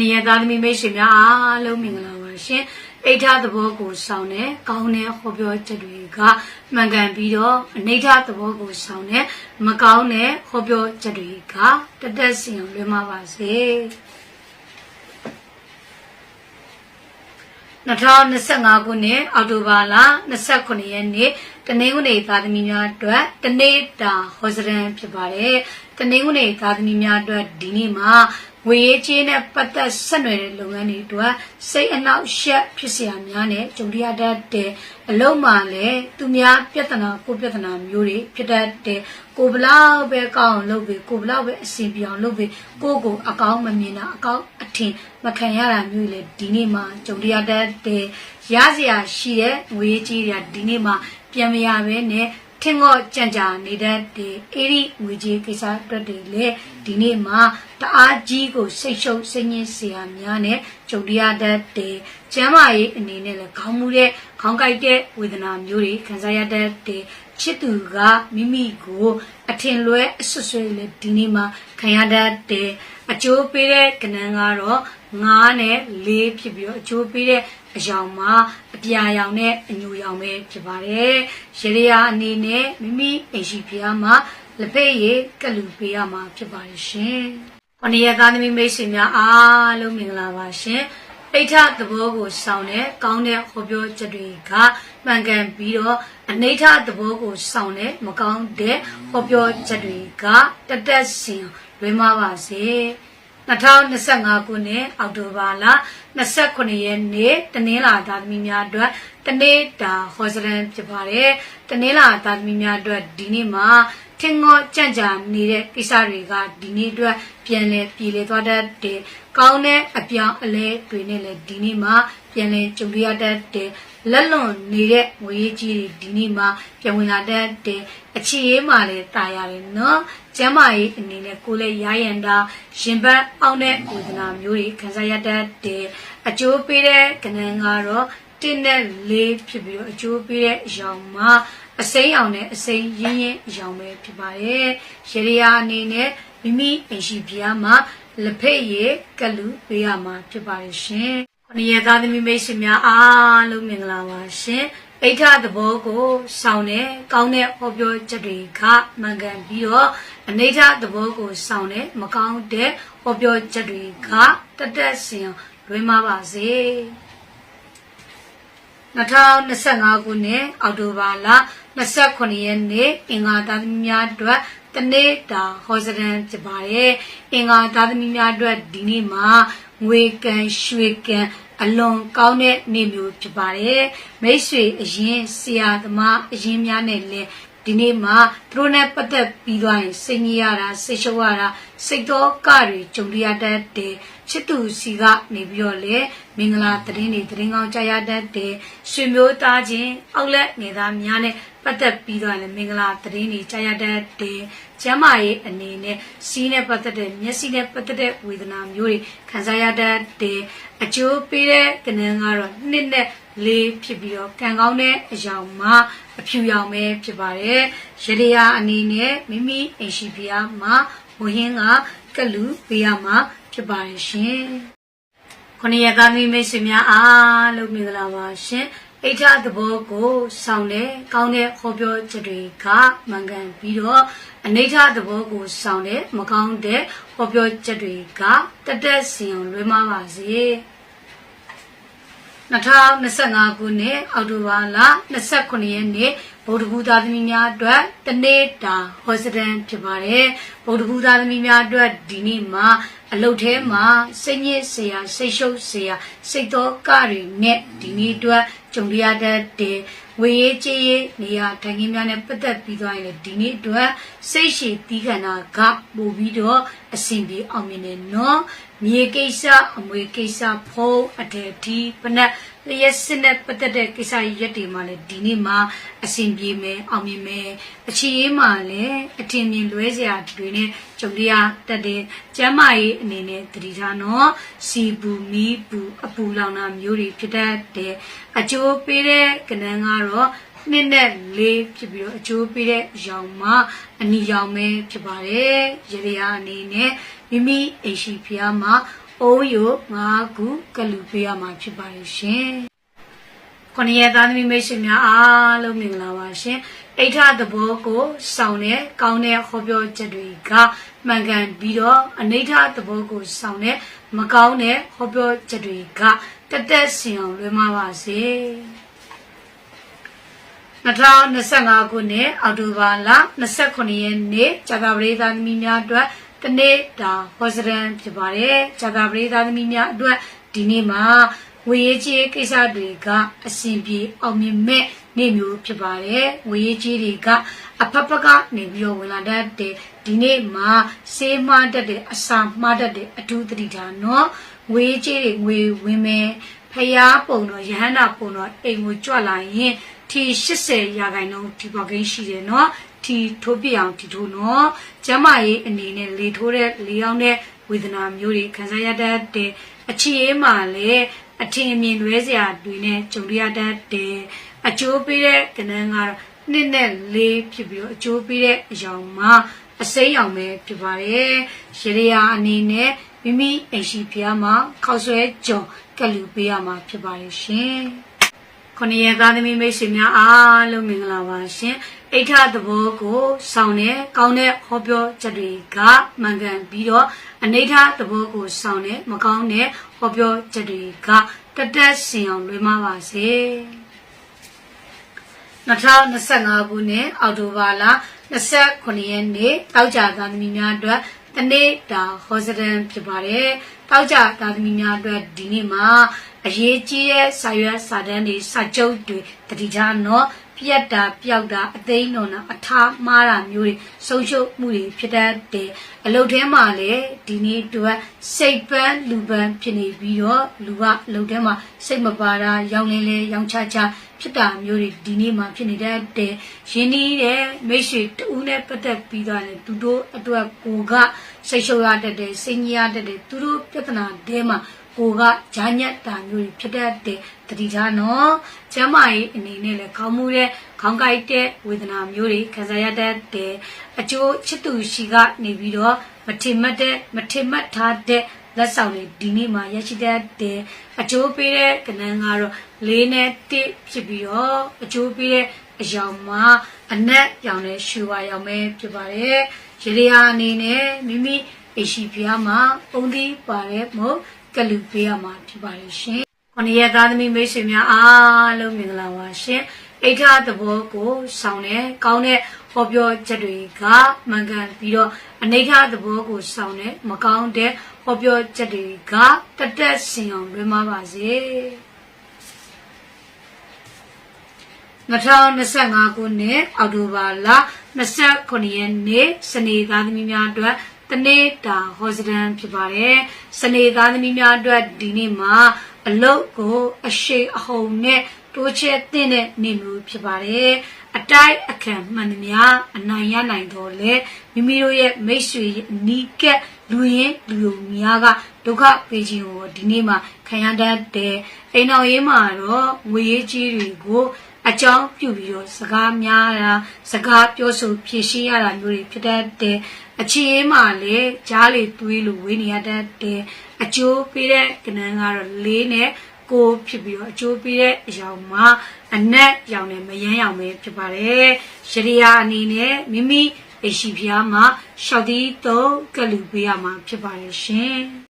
နည်းသားသမီးမိတ်ဆွေများအားလုံးမင်္ဂလာပါရှင်အိဋ္ဌသဘောကိုဆောင်တဲ့ကောင်းတဲ့ဟောပြောချက်တွေကမှန်ကန်ပြီးတော့အနိဋ္ဌသဘောကိုဆောင်တဲ့မကောင်းတဲ့ဟောပြောချက်တွေကတသက်စင်လွှဲမှာပါစေ2025ခုနှစ်အောက်တိုဘာလ29ရက်နေ့တနင်္ဂနွေသားသမီးများအတွက်တနေ့တာဟောစရန်ဖြစ်ပါတယ်တနင်္ဂနွေသားသမီးများအတွက်ဒီနေ့မှာ ငွေရေးကြေးနဲ့ပတ်သက်ဆက်နွယ်တဲ့လုပ်ငန်းတွေအတွက်စိတ်အနှောက်အယှက်ဖြစ်เสียများနဲ့ကြုံရတတ်တဲ့အလုံးမှလည်းသူများပြဿနာကိုပြဿနာမျိုးတွေဖြစ်တတ်တဲ့ကိုဘလောက်ပဲကောင်းအောင်လုပ်ပြီးကိုဘလောက်ပဲအဆင်ပြေအောင်လုပ်ပြီးကိုကိုအကောင်းမမြင်တာအကောင်းအထင်မခံရတာမျိုးလေဒီနေ့မှကြုံရတတ်တဲ့ရစရာရှိတဲ့ငွေကြီးတွေဒီနေ့မှပြန်မရဘဲနဲ့ ထင်တော့ကြံကြာနေတတ်တဲ့အေရီငွေကြီးကိစ္စအတွက်တွေလေဒီနေ့မှတအားကြီးကိုစိတ်ရှုပ်စိတ်ညစ်စရာများနဲ့ကြုံရတတ်တဲ့ကျမ်းမာရေးအနေနဲ့လည်းခေါင်းမူတဲ့ခေါင်းကိုက်တဲ့ဝေဒနာမျိုးတွေခံစားရတတ်တဲ့ချစ်သူကမိမိကိုအထင်လွဲအဆွဆွဲလေဒီနေ့မှခံရတတ်တဲ့အကျိုးပေးတဲ့ကဏ္ဍကတော့9နဲ့4ဖြစ်ပြီးတော့အကျိုးပေးတဲ့ အယောင်မှာအပြာရောင်နဲ့အညူရောင်ပဲဖြစ်ပါတယ်။ရေရရာအနေနဲ့မိမိအိမ်ရှိဖျားမှာလက်ဖက်ရည်ကလူပေးရမှာဖြစ်ပါတယ်ရှင်။ခொနည်းသားသမီးမိတ်ဆွေများအားလုံးမင်္ဂလာပါရှင်။အိဋ္ဌသဘောကိုဆောင်တဲ့ကောင်းတဲ့ဟောပြောချက်တွေကမှန်ကန်ပြီးတော့အနိဋ္ဌသဘောကိုဆောင်တဲ့မကောင်းတဲ့ဟောပြောချက်တွေကတတက်စင်လွဲမပါစေ။2025ခုနှစ်အောက်တိုဘာလ 29ရက်နေ့တနင်္လာသားသမီးများအတွက်တနေ့တာဟောစရန်ဖြစ်ပါတယ်တနင်္လာသားသမီးများအတွက်ဒီနေ့မှာထင်ငေါကြံ့ကြာနေတဲ့ကိစ္စတွေကဒီနေ့အတွက်ပြန်လဲပြည်လဲသွားတတ်တဲ့ကောင်းတဲ့အပြောင်းအလဲတွေနဲ့လည်းဒီနေ့မှာ ပြန်လဲကြုံရတတ်တဲ့လက်လွန်နေတဲ့ငွေကြီးတွေဒီနေ့မှာပြန်ဝင်လာတတ်တဲ့အခြေရေးမှလည်းတာရတယ်နော်ကျမ်းမာရေးအနေနဲ့ကိုယ်လည်းရရန်တာရင်ဘတ်အောင်တဲ့ဝေဒနာမျိုးတွေခံစားရတတ်တဲ့အကျိုးပေးတဲ့ကဏ္ဍကတော့တင်းနဲ့လေးဖြစ်ပြီးတော့အကျိုးပေးတဲ့အရောင်မှာအစိမ်းအောင်နဲ့အစိမ်းရင်းရင်းအရောင်ပဲဖြစ်ပါတယ်။ရေရာအနေနဲ့မိမိအိမ်ရှိပြားမှာလက်ဖက်ရည်ကလူပေးရမှာဖြစ်ပါတယ်ရှင်။ ခொနည်းသားသမီးမိတ်ဆွေများအားလုံးမင်္ဂလာပါရှင်။အိဋ္ဌသဘောကိုဆောင်တဲ့ကောင်းတဲ့ဟောပြောချက်တွေကမှန်ကန်ပြီးတော့အနိဋ္ဌသဘောကိုဆောင်တဲ့မကောင်းတဲ့ဟောပြောချက်တွေကတတက်စင်လွဲမပါစေ2025ခုနှစ်အောက်တိုဘာလ29ရက်နေ့အင်္ဂါသားသမီးများအတွက်တနေ့တာဟောစရန်ဖြစ်ပါတယ်အင်္ဂါသားသမီးများအတွက်ဒီနေ့မှာ ငွေကံရွှေကံအလွန်ကောင်းတဲ့နေ့မျိုးဖြစ်ပါတယ်မိတ်ဆွေအရင်ဆရာသမားအရင်များနဲ့လည်း ဒီနေ့မှာသူတို့နဲ့ပတ်သက်ပြီးသွားရင်စိတ်ညစ်ရတာစိတ်ရှုပ်ရတာစိတ်တော့ကတွေကြုံရတတ်တယ်ချစ်သူစီကနေပြီးတော့လေမင်္ဂလာသတင်းတွေသတင်းကောင်းကြားရတတ်တယ်ရွှေမျိုးသားချင်းအောက်လက်နေသားများနဲ့ပတ်သက်ပြီးတော့လည်းမင်္ဂလာသတင်းတွေကြားရတတ်တယ်ကျမ်းမာရေးအနေနဲ့စီးနဲ့ပတ်သက်တဲ့မျက်စိနဲ့ပတ်သက်တဲ့ဝေဒနာမျိုးတွေခံစားရတတ်တယ်အကျိုးပေးတဲ့ကဏ္ဍကတော့နှစ်နဲ့လေးဖြစ်ပြီးတော့ကံကောင်းတဲ့အယောင်မှာ အဖြူရောင်ပဲဖြစ်ပါတယ်။ရေရာအနေနဲ့မိမိအိမ်ရှိဖျားမှာဝဟင်းကကလူပေးရမှာဖြစ်ပါတယ်ရှင်။ခொနည်းသားမိမိတ်ဆွေများအားလုံးမင်္ဂလာပါရှင်။အိဋ္ဌသဘောကိုဆောင်တဲ့ကောင်းတဲ့ဟောပြောချက်တွေကမှန်ကန်ပြီးတော့အနိဋ္ဌသဘောကိုဆောင်တဲ့မကောင်းတဲ့ဟောပြောချက်တွေကတတက်စင်လွဲမပါစေ။ 2025ခုနှစ်အောက်တိုဘာလ29ရက်နေ့ဗုဒ္ဓဘူးသားသမီးများအတွက်တနေ့တာဟောစတန်ဖြစ်ပါတယ်ဗုဒ္ဓဘူးသားသမီးများအတွက်ဒီနေ့မှာအလုတ်ထဲမှာစိတ်ညစ်စရာစိတ်ရှုပ်စရာစိတ်တော်ကတွေနဲ့ဒီနေ့အတွက်ကြုံရတတ်တဲ့ ဝေရေးကြေးရေးနေရာထိုင်ခင်းများနဲ့ပတ်သက်ပြီးသွားရင်ဒီနေ့အတွက်စိတ်ရှည်တီးခန္ဓာကပို့ပြီးတော့အစဉ်ပြေအောင်မြင်နေနော်မြေကိစ္စအမွေကိစ္စဖုံးအထေတီပနက် လျက်စစ်နဲ့ပတ်သက်တဲ့ကိစ္စရက်တွေမှာလည်းဒီနေ့မှာအစဉ်ပြေမယ်အောင်မြင်မယ်အခြေရေးမှာလည်းအထင်မြင်လွဲစရာတွေနဲ့ကြုံရတတ်တဲ့ကျမ်းမာရေးအနေနဲ့တတိထားနော်စီပူမီးပူအပူလောင်တာမျိုးတွေဖြစ်တတ်တဲ့အကျိုးပေးတဲ့ကဏ္ဍကတော့နှစ်နဲ့လေးဖြစ်ပြီးတော့အကျိုးပေးတဲ့ရောင်မှာအနီရောင်ပဲဖြစ်ပါတယ်ရေရာအနေနဲ့မိမိအိမ်ရှိဖျားမှာဝ အုံးယို9ခုကလူပေးရမှာဖြစ်ပါတယ်ရှင်ခொနည်းသားသမီးမိတ်ဆွေများအားလုံးမင်္ဂလာပါရှင်အိဋ္ဌသဘောကိုစောင့်တဲ့ကောင်းတဲ့ဟောပြောချက်တွေကမှန်ကန်ပြီးတော့အနိဋ္ဌသဘောကိုစောင့်တဲ့မကောင်းတဲ့ဟောပြောချက်တွေကတက်တက်စင်အောင်လွှဲမှာပါစေ2025ခုနှစ်အောက်တိုဘာလ29ရက်နေ့ကြာသပတေးသားသမီးများအတွက် တနေ့တာဟောစရန်ဖြစ်ပါတယ်ကြာသပတေးသားသမီးများအတွက်ဒီနေ့မှာဝေရေးကြီးကိစ္စတွေကအစဉ်ပြေအောင်မြင်မဲ့နေ့မျိုးဖြစ်ပါတယ်ဝေရေးကြီးတွေကအဖက်ဖက်ကနေပြီးတော့ဝင်လာတတ်တဲ့ဒီနေ့မှာစေးမတတ်တဲ့အစာမှားတတ်တဲ့အထူးသတိထားနော်ဝေရေးကြီးတွေငွေဝင်မယ်ဖျားပုံတော့ရဟန္တာပုံတော့အိမ်ကိုကြွလာရင်ထီ80ရာခိုင်နှုန်းဒီပေါကိန်းရှိတယ်နော် ထီထိုးပြအောင်ထီထိုးနော်ကျမရေးအနေနဲ့လေထိုးတဲ့လေအောင်တဲ့ဝေဒနာမျိုးတွေခံစားရတတ်တဲ့အချီအေးမှလည်းအထင်အမြင်လွဲစရာတွေနဲ့ကြုံရတတ်တဲ့အကျိုးပေးတဲ့ကဏ္ဍကတော့နှစ်နဲ့လေးဖြစ်ပြီးတော့အကျိုးပေးတဲ့အယောင်မှာအစိမ်းရောင်ပဲဖြစ်ပါတယ်ရေရရာအနေနဲ့မိမိအိမ်ရှိဖျားမှာခောက်ဆွဲကြုံကလူပေးရမှာဖြစ်ပါတယ်ရှင်ခொနည်းသားသမီးမိတ်ဆွေများအားလုံးမင်္ဂလာပါရှင် အိဋ္ဌသဘောကိုစောင့်တဲ့ကောင်းတဲ့ဟောပြောချက်တွေကမှန်ကန်ပြီးတော့အနိဋ္ဌသဘောကိုစောင့်တဲ့မကောင်းတဲ့ဟောပြောချက်တွေကတက်တက်စင်အောင်လွှဲမပါစေ2025ခုနှစ်အောက်တိုဘာလ29ရက်နေ့တောက်ကြသားသမီးများအတွက်တနေ့တာဟောစဒန်ဖြစ်ပါတယ်တောက်ကြသားသမီးများအတွက်ဒီနေ့မှာအရေးကြီးတဲ့စာရွက်စာတမ်းတွေစာချုပ်တွေတတိထားနော် ပြက်တာပျောက်တာအသိန်းတော်နာအထာမှားတာမျိုးတွေဆုံးရှုံးမှုတွေဖြစ်တတ်တယ်အလုပ်ထဲမှာလည်းဒီနေ့အတွက်စိတ်ပန်းလူပန်းဖြစ်နေပြီးတော့လူကအလုပ်ထဲမှာစိတ်မပါတာရောင်းလင်းလဲရောင်းချချဖြစ်တာမျိုးတွေဒီနေ့မှာဖြစ်နေတတ်တယ်ရင်းနှီးတဲ့မိတ်ဆွေတူနဲ့ပတ်သက်ပြီးတော့လည်းသူတို့အတွက်ကိုကစိတ်ရှုပ်ရတတ်တယ်စိတ်ညစ်ရတတ်တယ်သူတို့ပြဿနာတဲမှာ ကိုကဂျာညက်တာမျိုးတွေဖြစ်တတ်တဲ့တတိထားနော်ကျမ်းမာရေးအနေနဲ့လည်းခေါင်းမူတဲ့ခေါင်းကိုက်တဲ့ဝေဒနာမျိုးတွေခံစားရတတ်တဲ့အကျိုးချစ်သူရှိကနေပြီးတော့မထင်မှတ်တဲ့မထင်မှတ်ထားတဲ့လက်ဆောင်တွေဒီနေ့မှာရရှိတတ်တဲ့အကျိုးပေးတဲ့ကဏ္ဍကတော့လေးနဲ့တစ်ဖြစ်ပြီးတော့အကျိုးပေးတဲ့အယောင်မှာအနက်ရောင်နဲ့ရှူပါရောင်ပဲဖြစ်ပါတယ်ရေရရာအနေနဲ့မိမိအရှိဖျားမှာပုံသီးပါတဲ့မို့ ကလူပေးရမှာဖြစ်ပါတယ်ရှင်။ခொနည်းသားသမီးမိတ်ဆွေများအားလုံးမင်္ဂလာပါရှင်။အိဋ္ဌသဘောကိုဆောင်တဲ့ကောင်းတဲ့ဟောပြောချက်တွေကမှန်ကန်ပြီးတော့အနိဋ္ဌသဘောကိုဆောင်တဲ့မကောင်းတဲ့ဟောပြောချက်တွေကတက်တက်စင်အောင်လွှဲမပါစေ။2025ခုနှစ်အောက်တိုဘာလ29ရက်နေ့စနေသားသမီးများအတွက် တနေ့တာဟောစဒန်ဖြစ်ပါတယ်စနေသားသမီးများအတွက်ဒီနေ့မှာအလုတ်ကိုအရှိအဟုန်နဲ့တိုးချဲတဲ့နေမျိုးဖြစ်ပါတယ်အတိုက်အခန့်မှန်သမျှအနိုင်ရနိုင်တော့လေမိမိတို့ရဲ့မိတ်ဆွေအနီးကပ်လူရင်းလူုံများကဒုက္ခပေးခြင်းကိုဒီနေ့မှာခံရတတ်တဲ့အိမ်တော်ရေးမှာတော့ငွေရေးကြီးတွေကို အကြောင်းပြုပြီးတော့စကားများတာစကားပြောဆိုဖြည့်ရှင်းရတာမျိုးတွေဖြစ်တတ်တယ်အခြေအေးမှလည်းကြားလေတွေးလို့ဝေးနေရတတ်တယ်အကျိုးပေးတဲ့ကဏ္ဍကတော့လေးနဲ့ကိုဖြစ်ပြီးတော့အကျိုးပေးတဲ့အရောင်မှာအနက်ရောင်နဲ့မယမ်းရောင်ပဲဖြစ်ပါတယ်ရရိယာအနေနဲ့မိမိအရှိဖျားမှာရှောက်သီးသုံးကလူပေးရမှာဖြစ်ပါတယ်ရှင်